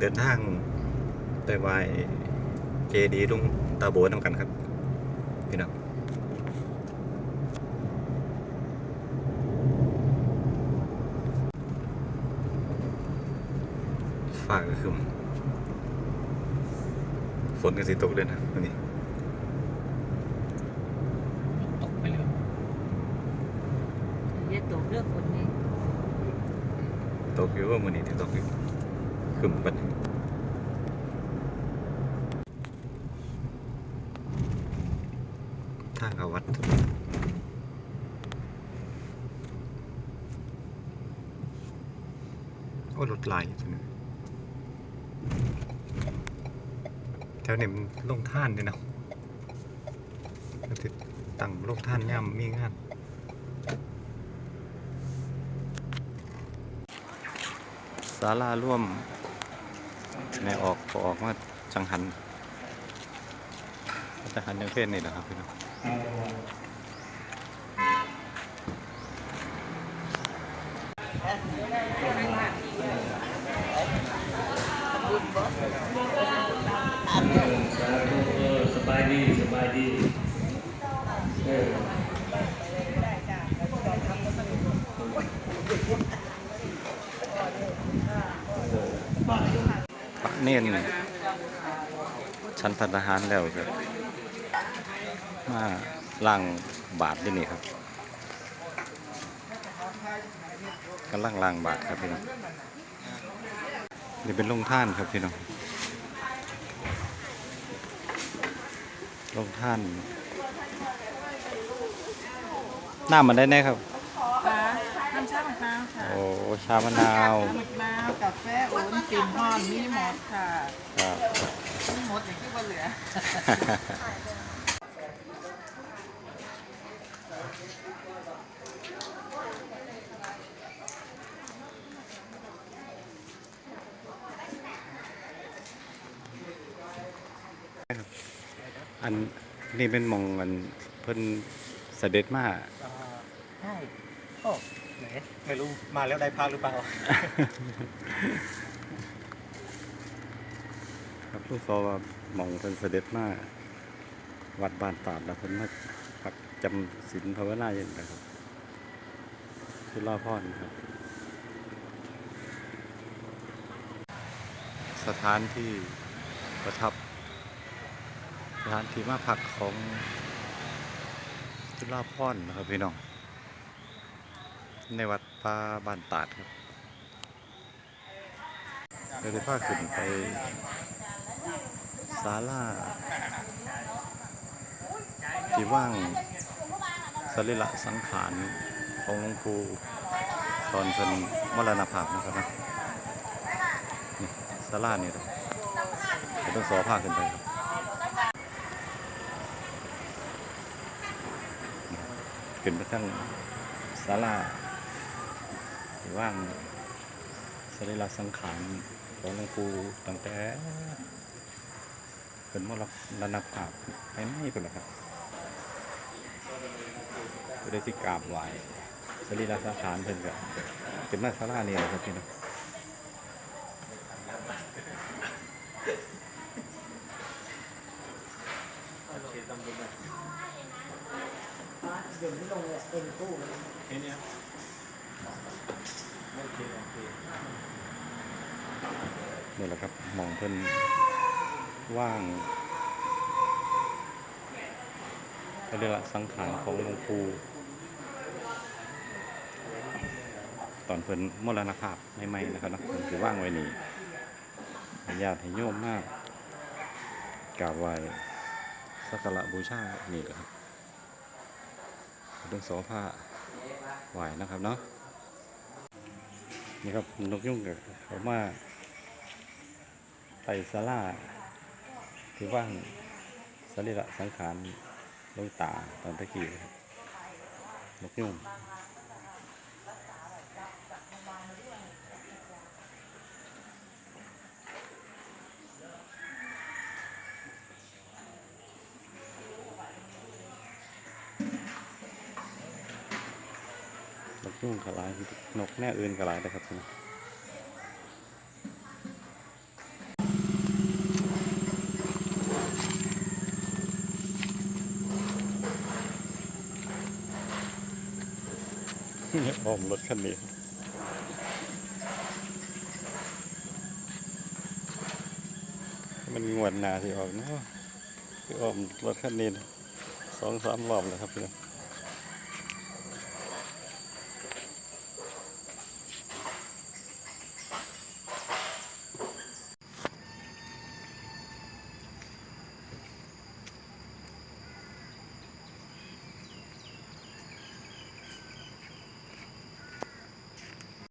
เดินทางไปไหว้เจดีย์ลุงตาโบนำกันครับพี่น้องฟ้าก็คือฝนก็สิตกเลยนะวันนี้ตกไปเลยเย็ดตกเรื่องคนนี้ตกอยู่ว่ามือนี้ที่ตกอยู่ คึมปันทางเขาวัดโอ้รถไหลายจังเลยแถวนี้มันลงท่านด้วยนะมันติดตั้งลงท่านย่ำมีงานศาลาร่วม ในออกพอออกมาจังหันจังหันยังเทศนี่แหละครับพี่น้องสบายดีสบายดีเออ พระ เนนชั้นพันทหารแล้วจะมาล่างบาทที่นี่ครับกำลังล่างบาทครับพี่น้องนี่เป็นโรงท่านครับพี่น้องโรงท่านหน้ามันได้แน่ครับ น้ำชามะนาวค่ะโอ้ชามะนาวมะนาวกาแฟอุ่นกลิ่นหอมมีหมดค่ะครับมีหมดอย่างที่ว่าเหลืออันนี่เป็นหมองอันเพิ่นเสด็จมาใช่โอ้ ไหนไม่รู้มาแล้วได้พักหรือเปล่าครับลูกซอว่าหมองเพิ่นเสด็จมาวัดบ้านตาดแล้วเพิ่นมาพักจำศีลภาวนาอย่างนะครับสุราพรครับ สถานที่ประทับ สถานที่มาพักของสุราพรนะครับพี่น้อง ในวัดป่าบ้านตาดครับเราจะพาขึ้นไปศาลาที่ว่างสรีระสังขารของหลวงปู่ตอนเป็นมรณภาพนะครับนะนี่ศาลานี่ครับจะต้องสอผ้าขึ้นไปครับขึ้นไปทั้งศาลา ว่างสรีระสังขารของหลวงปู่ตั้งแต่เป็นมรณนภาพไปไม่เป็นหรอกครับก็ได้ที่กราบไหวสรีระสังขารเพิ่นกับเป็นมาศาลาเนี่แหละครับพี่น้องเดี๋ยวนี้ลงเลยเต็มตู้เลยเนี่ย นี่แหละครับหมองเพิ่นว่างสรีระสังขารของหลวงปู่ตอนเพิ่นมรณภาพใหม่ๆนะครับเนะเพิ่นคือว่างไว้นี่ญาติให้โยมมากกราบไหว้สักการะบูชานี่แหละครับเรื่องโสภาไหวนะครับเนาะนี่ครับนกยุ่งกับเขามา ไปศาลาที่ว่างสรีระสังขารลงตาตอนตะกี้นะครับนกยุ่งนกยุ่งกระไรนกแน่อื่นกระไรนะครับพี่น้อง อ้อมรถคันนี้มันงวดหนาที่ออกเนาะที่ออมรถคันนี้สองสามรอบแล้วครับเนี่ย